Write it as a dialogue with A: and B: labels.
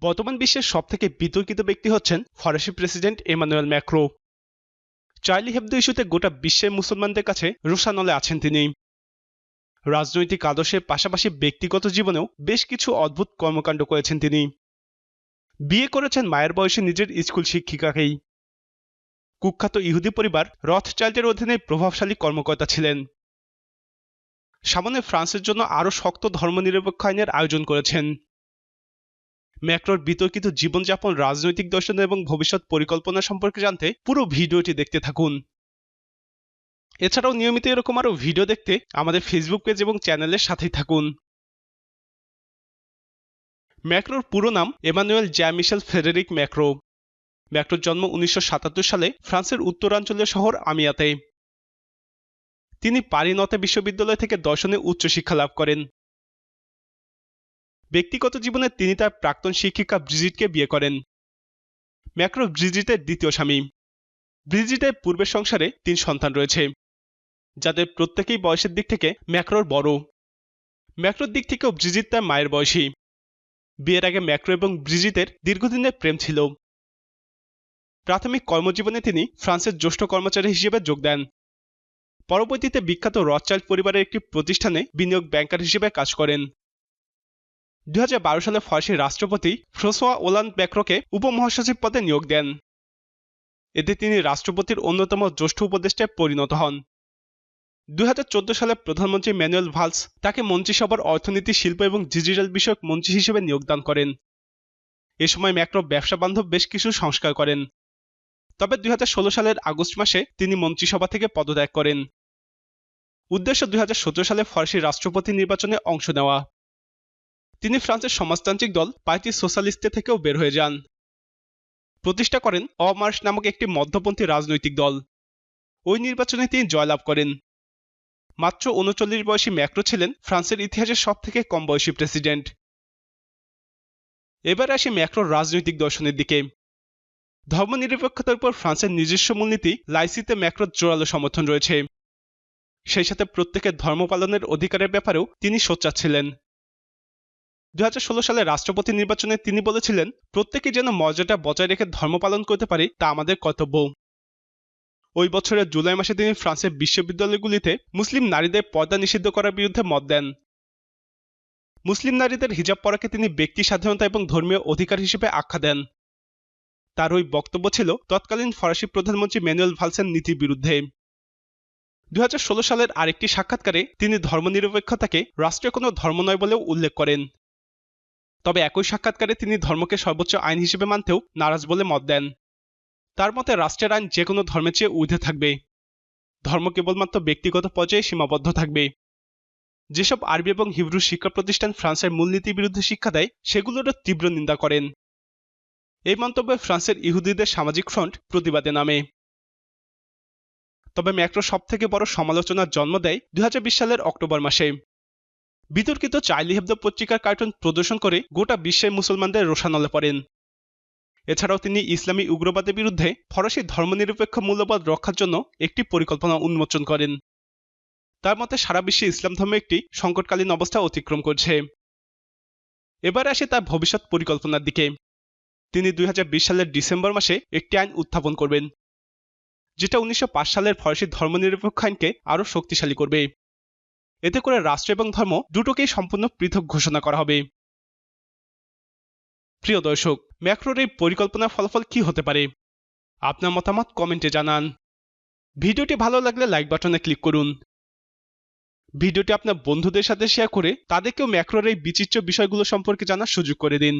A: বর্তমান বিশ্বের সবথেকে বিতর্কিত ব্যক্তি হচ্ছেন ফরাসি president Emmanuel Macron. Charlie Hebdo ইস্যুতে গোটা বিশ্বের মুসলমানদের কাছে রোশানলে আছেন তিনি। রাজনৈতিক আদর্শের পাশাপাশি ব্যক্তিগত জীবনেও বেশ কিছু অদ্ভুত কর্মকাণ্ড করেছেন তিনি। বিয়ে করেছেন মায়ের বয়সে নিজের স্কুল শিক্ষিকাকেই। কুখ্যাত ইহুদি পরিবার রথ চাইল্ডের অধীনে প্রভাবশালী কর্মকর্তা ছিলেন। সামনে ফ্রান্সের জন্য আরও শক্ত ধর্মনিরপেক্ষ আইনের আয়োজন করেছেন। ম্যাক্রোর বিতর্কিত জীবনযাপন, রাজনৈতিক দর্শন এবং ভবিষ্যৎ পরিকল্পনা সম্পর্কে জানতে পুরো ভিডিওটি দেখতে থাকুন। এছাড়াও নিয়মিত এরকম আরও ভিডিও দেখতে আমাদের ফেসবুক পেজ এবং চ্যানেলের সাথেই থাকুন। ম্যাক্রোর পুরো নাম এমানুয়েল জ্যা মিশেল ফেডেরিক ম্যাক্রো। ম্যাক্রোর জন্ম উনিশশো সাতাত্তর সালে ফ্রান্সের উত্তরাঞ্চলীয় শহর আমিয়াতে। তিনি পারিনতে বিশ্ববিদ্যালয় থেকে দর্শনে উচ্চশিক্ষা লাভ করেন। ব্যক্তিগত জীবনে তিনি তার প্রাক্তন শিক্ষিকা ব্রিজিটকে বিয়ে করেন। ম্যাক্রো ব্রিজিটের দ্বিতীয় স্বামী। ব্রিজিটের পূর্বের সংসারে তিন সন্তান রয়েছে, যাদের প্রত্যেকেই বয়সের দিক থেকে ম্যাক্রোর বড়। ম্যাক্রোর দিক থেকেও ব্রিজিট তার মায়ের বয়সী। বিয়ের আগে ম্যাক্রো এবং ব্রিজিতের দীর্ঘদিনের প্রেম ছিল। প্রাথমিক কর্মজীবনে তিনি ফ্রান্সের জ্যেষ্ঠ কর্মচারী হিসেবে যোগ দেন। পরবর্তীতে বিখ্যাত রথচাইল্ড পরিবারের একটি প্রতিষ্ঠানে বিনিয়োগ ব্যাংকার হিসেবে কাজ করেন। দুই হাজার বারো সালে ফরাসি রাষ্ট্রপতি ফ্রোসোয়া ওলান্দ ম্যাক্রোকে উপমহাসচিব পদে নিয়োগ দেন। এতে তিনি রাষ্ট্রপতির অন্যতম জ্যেষ্ঠ উপদেষ্টায় পরিণত হন। চোদ্দ সালে প্রধানমন্ত্রী ম্যানুয়েল ভালস তাকে মন্ত্রিসভার অর্থনীতি, শিল্প এবং ডিজিটাল বিষয়ক মন্ত্রী হিসেবে নিয়োগদান করেন। এ সময় ম্যাক্রো ব্যবসা বান্ধব বেশ কিছু সংস্কার করেন। তবে দুই হাজার ষোলো সালের আগস্ট মাসে তিনি মন্ত্রিসভা থেকে পদত্যাগ করেন। উদ্দেশ্য দুই হাজার সতেরো সালে ফরাসি রাষ্ট্রপতি নির্বাচনে অংশ নেওয়া। তিনি ফ্রান্সের সমাজতান্ত্রিক দল পার্টি সোশ্যালিস্টে থেকেও বের হয়ে যান। প্রতিষ্ঠা করেন অমার্স নামক একটি মধ্যপন্থী রাজনৈতিক দল। ওই নির্বাচনে তিনি জয়লাভ করেন। মাত্র উনচল্লিশ বয়সী ম্যাক্রো ছিলেন ফ্রান্সের ইতিহাসের সব থেকে কম বয়সী প্রেসিডেন্ট। এবার আসি ম্যাক্রোর রাজনৈতিক দর্শনের দিকে। ধর্মনিরপেক্ষতার উপর ফ্রান্সের নিজস্ব মূলনীতি লাইসিতে ম্যাক্রোর জোরালো সমর্থন রয়েছে। সেই সাথে প্রত্যেকের ধর্ম পালনের অধিকারের ব্যাপারেও তিনি সোচ্চার ছিলেন। দুহাজার ষোলো সালে রাষ্ট্রপতি নির্বাচনে তিনি বলেছিলেন, প্রত্যেকে যেন মর্যাদা বজায় রেখে ধর্ম পালন করতে পারে তা আমাদের কর্তব্য। ওই বছরের জুলাই মাসে তিনি ফ্রান্সের বিশ্ববিদ্যালয়গুলিতে মুসলিম নারীদের পর্দা নিষিদ্ধ করার বিরুদ্ধে মত দেন। মুসলিম নারীদের হিজাব পরাকে তিনি ব্যক্তি স্বাধীনতা এবং ধর্মীয় অধিকার হিসেবে আখ্যা দেন। তার ওই বক্তব্য ছিল তৎকালীন ফরাসি প্রধানমন্ত্রী ম্যানুয়েল ভালসেন নীতির বিরুদ্ধে। দু হাজার ষোলো সালের আরেকটি সাক্ষাৎকারে তিনি ধর্মনিরপেক্ষতাকে রাষ্ট্রীয় কোনো ধর্ম নয় বলেও উল্লেখ করেন। তবে একই সাক্ষাৎকারে তিনি ধর্মকে সর্বোচ্চ আইন হিসেবে মানতেও নারাজ বলে মত দেন। তার মতে, রাষ্ট্রের আইন যে কোনো ধর্মের চেয়ে ঊর্ধ্বে থাকবে। ধর্ম কেবলমাত্র ব্যক্তিগত পর্যায়ে সীমাবদ্ধ থাকবে। যেসব আরবি এবং হিব্রু শিক্ষা প্রতিষ্ঠান ফ্রান্সের মূলনীতির বিরুদ্ধে শিক্ষা দেয়, সেগুলোরও তীব্র নিন্দা করেন। এই মন্তব্যে ফ্রান্সের ইহুদিদের সামাজিক ফ্রন্ট প্রতিবাদে নামে। তবে ম্যাক্রো সব থেকে বড় সমালোচনার জন্ম দেয় দু হাজার বিশ সালের অক্টোবর মাসে। বিতর্কিত চার্লি হেবদো পত্রিকার কার্টুন প্রদর্শন করে গোটা বিশ্বে মুসলমানদের রোশানলে পড়েন। এছাড়াও তিনি ইসলামী উগ্রবাদের বিরুদ্ধে ফরাসি ধর্মনিরপেক্ষ মূল্যবোধ রক্ষার জন্য একটি পরিকল্পনা উন্মোচন করেন। তার মতে সারা বিশ্বে ইসলাম ধর্ম একটি সংকটকালীন অবস্থা অতিক্রম করছে। এবার আসে তার ভবিষ্যৎ পরিকল্পনার দিকে। তিনি দুই হাজার বিশ সালের ডিসেম্বর মাসে একটি আইন উত্থাপন করবেন, যেটা উনিশশো পাঁচ সালের ফরাসি ধর্মনিরপেক্ষ আইনকে আরও শক্তিশালী করবে। এতে করে রাষ্ট্র এবং ধর্ম দুটোকেই সম্পূর্ণ পৃথক ঘোষণা করা হবে। প্রিয় দর্শক, ম্যাক্রোর এই পরিকল্পনার ফলাফল কি হতে পারে? আপনার মতামত কমেন্টে জানান। ভিডিওটি ভালো লাগলে লাইক বাটনে ক্লিক করুন। ভিডিওটি আপনার বন্ধুদের সাথে শেয়ার করে তাদেরকেও ম্যাক্রোর এই বিচিত্র বিষয়গুলো সম্পর্কে জানার সুযোগ করে দিন।